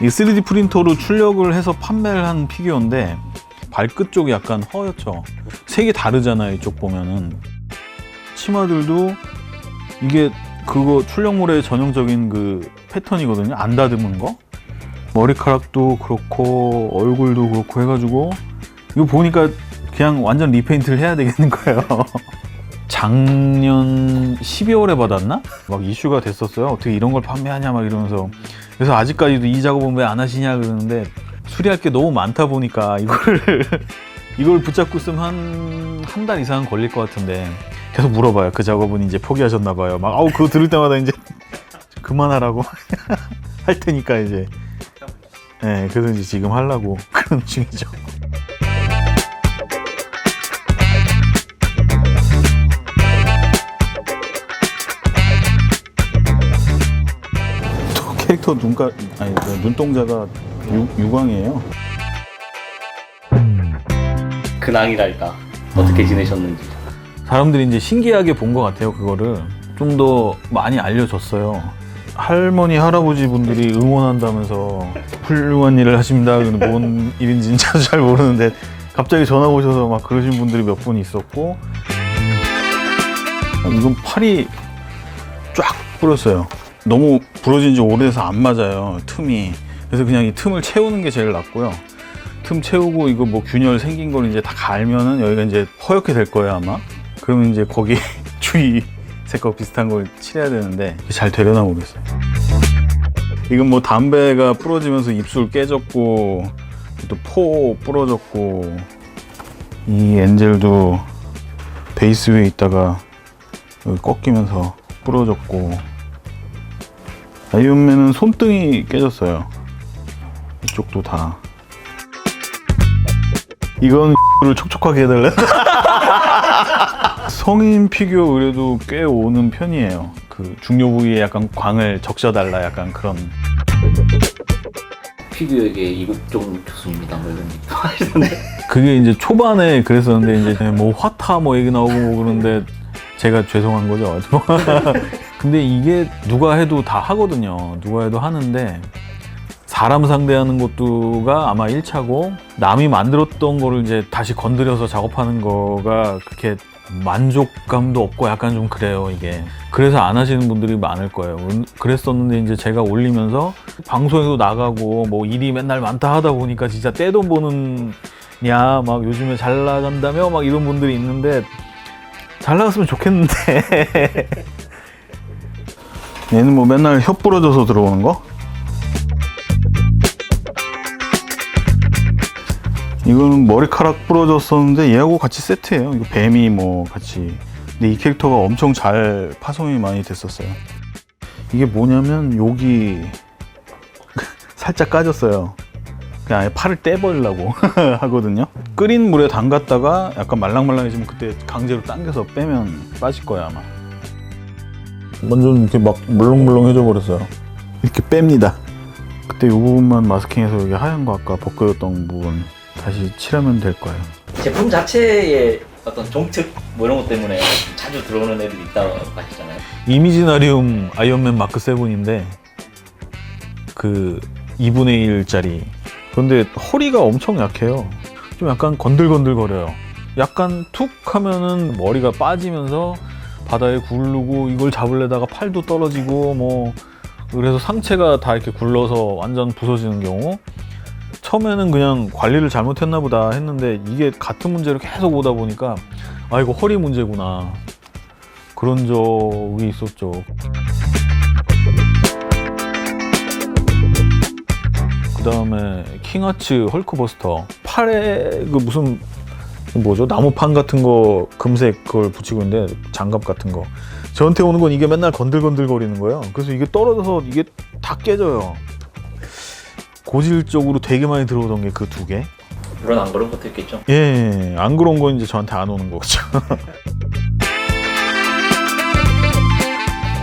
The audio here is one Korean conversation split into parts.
이 3D 프린터로 출력을 해서 판매를 한 피규어인데 발끝 쪽이 약간 허옇죠. 색이 다르잖아요. 이쪽 보면은 치마들도 이게 그거 출력물의 전형적인 그 패턴이거든요. 안 다듬은 거. 머리카락도 그렇고 얼굴도 그렇고 해가지고 이거 보니까 그냥 완전 리페인트를 해야 되겠는 거예요. 작년 12월에 받았나? 막 이슈가 됐었어요. 어떻게 이런 걸 판매하냐 막 이러면서. 그래서 아직까지도 이 작업은 왜 안 하시냐 그러는데 수리할 게 너무 많다 보니까 이거를 이걸 붙잡고 있으면 한 한 달 이상 걸릴 것 같은데 계속 물어봐요. 그 작업은 이제 포기하셨나 봐요. 막 아우 그거 들을 때마다 이제 그만하라고 할 테니까 이제 네, 그래서 이제 지금 하려고 그런 중이죠. 캐릭터 눈가 아니 그 눈동자가 유, 유광이에요. 근황이랄까 어떻게 지내셨는지 사람들이 이제 신기하게 본 것 같아요. 그거를 좀 더 많이 알려줬어요. 할머니 할아버지 분들이 응원한다면서 훌륭한 일을 하십니다. 근데 뭔 일인지는 잘 모르는데 갑자기 전화 오셔서 막 그러신 분들이 몇 분 있었고 이건 팔이 쫙 부러졌어요. 너무 부러진 지 오래돼서 안 맞아요. 틈이. 그래서 그냥 이 틈을 채우는 게 제일 낫고요. 틈 채우고 이거 뭐 균열 생긴 걸 이제 다 갈면은 여기가 이제 허옇게 될 거예요 아마. 그러면 이제 거기 주위 색깔 비슷한 걸 칠해야 되는데 잘 되려나 모르겠어요. 이건 뭐 담배가 부러지면서 입술 깨졌고 또 포 부러졌고 이 엔젤도 베이스 위에 있다가 꺾이면서 부러졌고 아이언맨은 손등이 깨졌어요. 이쪽도 다. 이건 를 촉촉하게 해달래. 성인 피규어 그래도 꽤 오는 편이에요. 그 중요 부위에 약간 광을 적셔달라 약간 그런. 피규어계 이국종 교수입니다 뭐 이런 얘기 하시던데 그게 이제 초반에 그랬었는데 이제 뭐 화타 뭐 얘기 나오고 뭐 그런데 제가 죄송한 거죠. 근데 이게 누가 해도 다 하거든요. 누가 해도 하는데 사람 상대하는 것도가 아마 1차고 남이 만들었던 거를 이제 다시 건드려서 작업하는 거가 그렇게 만족감도 없고 약간 좀 그래요 이게. 그래서 안 하시는 분들이 많을 거예요. 음, 그랬었는데 이제 제가 올리면서 방송에도 나가고 뭐 일이 맨날 많다 하다 보니까 진짜 떼도 보는 야막 요즘에 잘 나간다며 막 이런 분들이 있는데 잘 나갔으면 좋겠는데 얘는 뭐 맨날 혀 부러져서 들어오는 거? 이거는 머리카락 부러졌었는데 얘하고 같이 세트예요. 이거 뱀이 뭐 같이. 근데 이 캐릭터가 엄청 잘 파송이 많이 됐었어요. 이게 뭐냐면 여기 살짝 까졌어요. 그냥 아예 팔을 떼버리려고 하거든요. 끓인 물에 담갔다가 약간 말랑말랑해지면 그때 강제로 당겨서 빼면 빠질 거야 아마. 완전 이렇게 막 물렁물렁해져 버렸어요. 이렇게 뺍니다. 그때 이 부분만 마스킹해서 여기 하얀 거 아까 벗겨졌던 부분 다시 칠하면 될 거예요. 제품 자체의 어떤 종특 뭐 이런 것 때문에 자주 들어오는 애들이 있다고 하시잖아요 이미지나리움 아이언맨 마크 7인데 그 2분의 1짜리. 그런데 허리가 엄청 약해요. 좀 약간 건들건들 거려요. 약간 툭 하면은 머리가 빠지면서 바다에 굴르고 이걸 잡으려다가 팔도 떨어지고 뭐 그래서 상체가 다 이렇게 굴러서 완전 부서지는 경우 처음에는 그냥 관리를 잘못했나 보다 했는데 이게 같은 문제로 계속 오다 보니까 아 이거 허리 문제구나 그런 적이 있었죠. 그 다음에 킹아츠 헐크버스터 팔에 그 무슨 뭐죠 나무판 같은 거 금색 그걸 붙이고 있는데 장갑 같은 거 저한테 오는 건 이게 맨날 건들건들 거리는 거예요. 그래서 이게 떨어져서 이게 다 깨져요. 고질적으로 되게 많이 들어오던 게 그 두 개. 물론 안 그런 것도 있겠죠 예, 안 그런 건 이제 저한테 안 오는 거죠.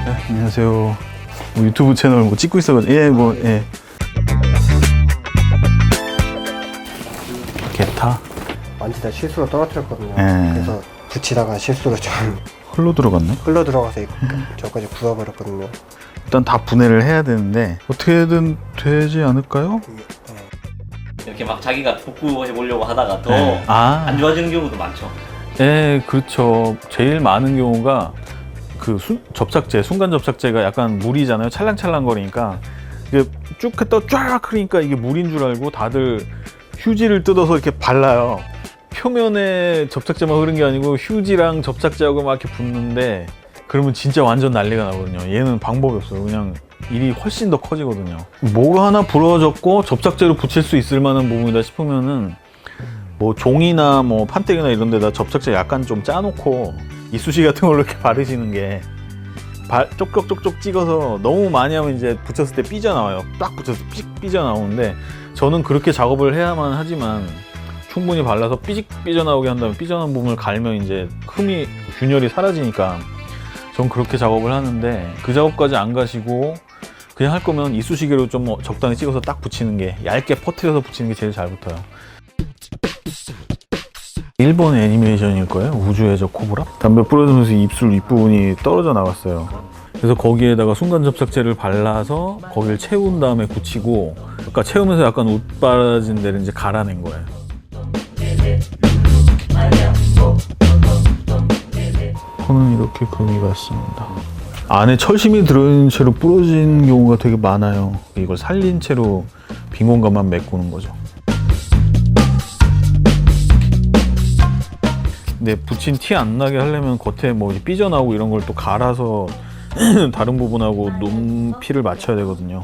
네, 안녕하세요. 뭐 유튜브 채널 뭐 찍고 있어가지고 예, 뭐 예. 게타 만지다 실수로 떨어뜨렸거든요. 예. 그래서 붙이다가 실수로 좀 흘러 들어갔네. 흘러 들어가서 이- 저까지 부어버렸거든요. 일단 다 분해를 해야 되는데 어떻게든 되지 않을까요? 이렇게 막 자기가 복구해 보려고 하다가 더 네. 아, 안 좋아지는 경우도 많죠. 네, 그렇죠. 제일 많은 경우가 그 수- 접착제, 순간 접착제가 약간 물이잖아요. 찰랑찰랑 거리니까 이게 쭉 했다 쫙 흐르니까 이게 물인 줄 알고 다들 휴지를 뜯어서 이렇게 발라요. 표면에 접착제만 흐른 게 아니고 휴지랑 접착제하고 막 이렇게 붙는데 그러면 진짜 완전 난리가 나거든요. 얘는 방법이 없어요. 그냥 일이 훨씬 더 커지거든요. 뭐가 하나 부러졌고 접착제로 붙일 수 있을 만한 부분이다 싶으면은 뭐 종이나 뭐 판때기나 이런 데다 접착제 약간 좀 짜놓고 이쑤시개 같은 걸로 이렇게 바르시는 게 발, 쪽쪽쪽쪽 찍어서 너무 많이 하면 이제 붙였을 때 삐져나와요. 딱 붙여서 삐, 삐져나오는데 저는 그렇게 작업을 해야만 하지만 충분히 발라서 삐직 삐져나오게 한 다음에 삐져나온 부분을 갈면 이제 흠이 균열이 사라지니까 전 그렇게 작업을 하는데 그 작업까지 안 가시고 그냥 할 거면 이쑤시개로 좀 적당히 찍어서 딱 붙이는 게 얇게 퍼트려서 붙이는 게 제일 잘 붙어요. 일본 애니메이션일 거예요. 우주의 저 코브라. 담배 뿌려주면서 입술 윗부분이 떨어져 나갔어요. 그래서 거기에다가 순간 접착제를 발라서 거기를 채운 다음에 붙이고 아까 채우면서 약간 옷 빠진 데를 이제 갈아낸 거예요. 손은 이렇게 금이 갔습니다. 안에 철심이 들어있는 채로 부러진 경우가 되게 많아요. 이걸 살린 채로 빈 공간만 메꾸는 거죠. 근데 붙인 티 안 나게 하려면 겉에 뭐 삐져나오고 이런 걸 또 갈아서 다른 부분하고 눈피를 맞춰야 되거든요.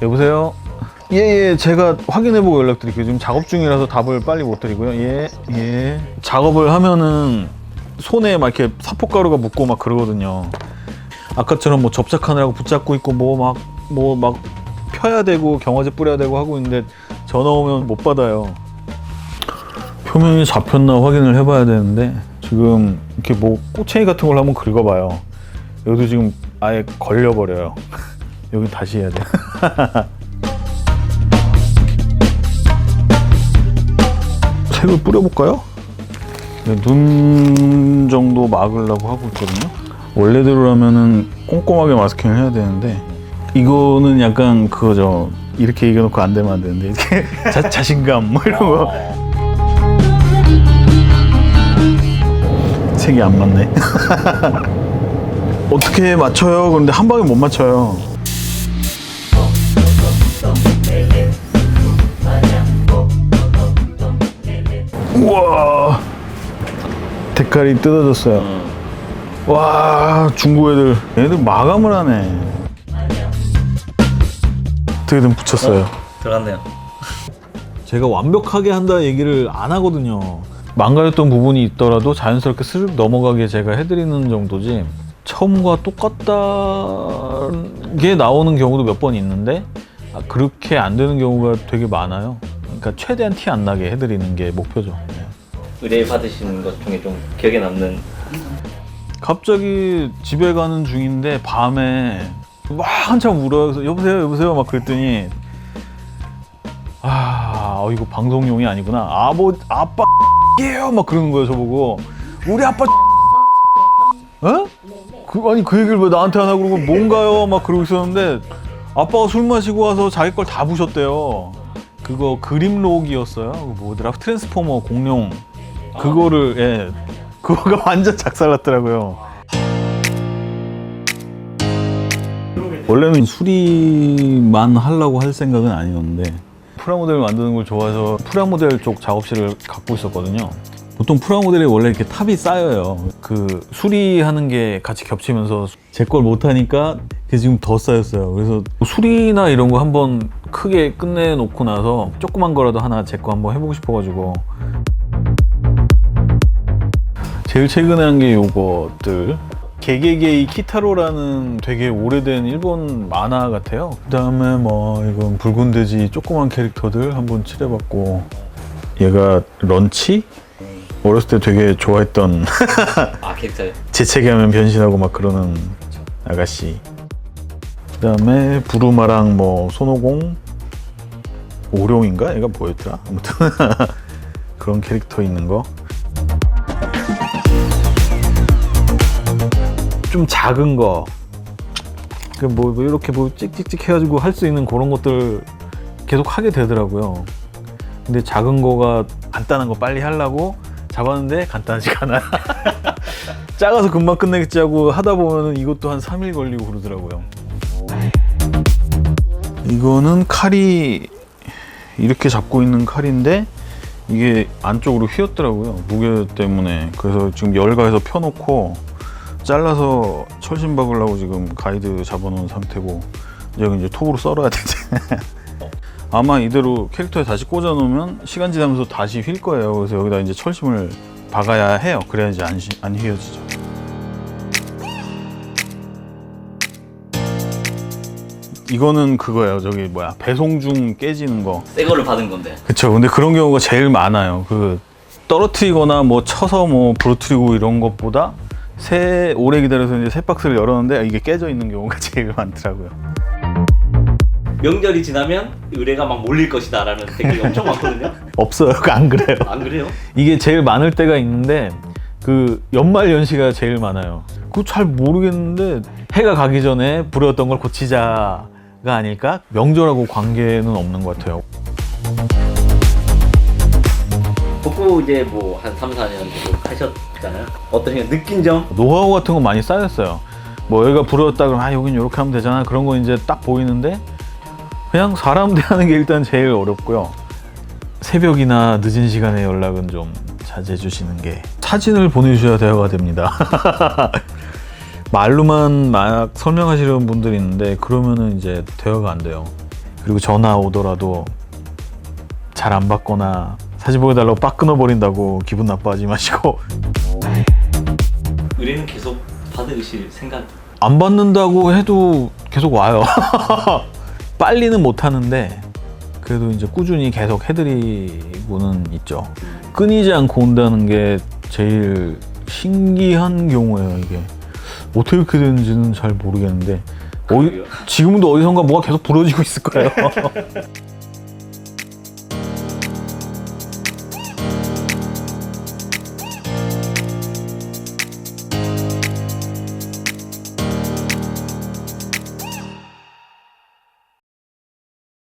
여보세요? 예, 예, 제가 확인해보고 연락드릴게요. 지금 작업 중이라서 답을 빨리 못 드리고요. 예, 예. 작업을 하면은 손에 막 이렇게 사포가루가 묻고 막 그러거든요. 아까처럼 뭐 접착하느라고 붙잡고 있고 뭐 막, 뭐 막 펴야 되고 경화제 뿌려야 되고 하고 있는데 전화 오면 못 받아요. 표면이 잡혔나 확인을 해봐야 되는데 지금 이렇게 뭐 꼬챙이 같은 걸로 한번 긁어봐요. 여기도 지금 아예 걸려버려요. 여기 다시 해야 돼. 색을 뿌려볼까요? 네, 눈 정도 막으려고 하고 있거든요. 원래대로라면은 꼼꼼하게 마스킹을 해야 되는데 이거는 약간 그거죠. 이렇게 얘기해놓고 안 되면 안 되는데 이렇게 자, 자신감 뭐 이런 거 색이 안 맞네. 어떻게 맞춰요? 그런데 한 방에 못 맞춰요. 우와 색깔이 뜯어졌어요. 음, 와 중고 애들 얘들 마감을 하네. 어떻게든 붙였어요. 들어갔네요. 제가 완벽하게 한다 얘기를 안 하거든요. 망가졌던 부분이 있더라도 자연스럽게 스르륵 넘어가게 제가 해드리는 정도지 처음과 똑같다게 나오는 경우도 몇 번 있는데 아, 그렇게 안 되는 경우가 되게 많아요. 그러니까 최대한 티 안 나게 해드리는 게 목표죠. 네. 의뢰 받으시는 것 중에 좀 기억에 남는 갑자기 집에 가는 중인데 밤에 막 한참 울어서 여보세요 여보세요 막 그랬더니 아 어, 이거 방송용이 아니구나 아버 아빠 예요 막 그러는 거예요 저보고 우리 아빠 어? 그, 아니 그 얘기를 왜 나한테 안 하고 그러고 뭔가요 막 그러고 있었는데 아빠가 술 마시고 와서 자기 걸 다 부셨대요 그거 그림록이었어요 뭐더라 트랜스포머 공룡 그거를 예 그거가 완전 작살났더라고요. 원래는 수리만 하려고 할 생각은 아니었는데 프라모델 만드는 걸 좋아해서 프라모델 쪽 작업실을 갖고 있었거든요. 보통 프라모델이 원래 이렇게 탑이 쌓여요. 그 수리하는 게 같이 겹치면서 제 걸 못하니까 그게 지금 더 쌓였어요. 그래서 수리나 이런 거 한번 크게 끝내놓고 나서 조그만 거라도 하나 제 거 한번 해보고 싶어가지고 제일 최근에 한 게 요것들 게게게이 키타로라는 되게 오래된 일본 만화 같아요 그 다음에 뭐 이건 붉은 돼지 조그만 캐릭터들 한번 칠해봤고 얘가 런치? 어렸을 때 되게 좋아했던 아 캐릭터요. 재채기하면 변신하고 막 그러는 아가씨 그 다음에 부루마랑 뭐 손오공 오룡인가? 얘가 뭐였더라? 아무튼 그런 캐릭터 있는 거. 좀 작은 거. 그뭐 뭐 이렇게 뭐 찍찍찍 해가지고 할 수 있는 그런 것들 계속 하게 되더라고요. 근데 작은 거가 간단한 거 빨리 하려고 잡았는데 간단하지가 않아. 작아서 금방 끝내겠지 하고 하다 보면은 이것도 한 3일 걸리고 그러더라고요. 이거는 칼이 이렇게 잡고 있는 칼인데 이게 안쪽으로 휘었더라고요. 무게 때문에. 그래서 지금 열가해서 펴놓고 잘라서 철심 박으려고 지금 가이드 잡아놓은 상태고 이제 이제 톱으로 썰어야 되지. 아마 이대로 캐릭터에 다시 꽂아 놓으면 시간 지나면서 다시 휠 거예요. 그래서 여기다 이제 철심을 박아야 해요. 그래야지 안, 시- 안 휘어지죠. 이거는 그거예요. 저기 뭐야 배송 중 깨지는 거. 새 거를 받은 건데. 그쵸. 근데 그런 경우가 제일 많아요. 그 떨어뜨리거나 뭐 쳐서 뭐 부러뜨리고 이런 것보다 새 오래 기다려서 이제 새 박스를 열었는데 이게 깨져 있는 경우가 제일 많더라고요. 명절이 지나면 의뢰가 막 몰릴 것이다라는 댓글이 엄청 많거든요. 없어요. 안 그래요. 안 그래요? 이게 제일 많을 때가 있는데 그 연말 연시가 제일 많아요. 그거 잘 모르겠는데 해가 가기 전에 부러웠던 걸 고치자가 아닐까? 명절하고 관계는 없는 것 같아요. 복구 이제 뭐 한 3, 4년 정도 하셨잖아요. 어떠신가요? 느낀 점? 노하우 같은 거 많이 쌓였어요. 뭐 여기가 부러웠다 그러면 아 여긴 이렇게 하면 되잖아. 그런 거 이제 딱 보이는데 그냥 사람 대하는 게 일단 제일 어렵고요. 새벽이나 늦은 시간에 연락은 좀 자제해 주시는 게 사진을 보내주셔야 대화가 됩니다. 말로만 막 설명하시는 분들이 있는데 그러면은 이제 대화가 안 돼요. 그리고 전화 오더라도 잘 안 받거나 사진 보여달라고 빡 끊어버린다고 기분 나빠하지 마시고 의뢰는 계속 받으실 생각? 안 받는다고 해도 계속 와요. 빨리는 못 하는데 그래도 이제 꾸준히 계속 해드리고는 있죠. 끊이지 않고 온다는 게 제일 신기한 경우예요. 이게 어떻게 되는지는 잘 모르겠는데 그래요? 지금도 어디선가 뭐가 계속 부러지고 있을 거예요.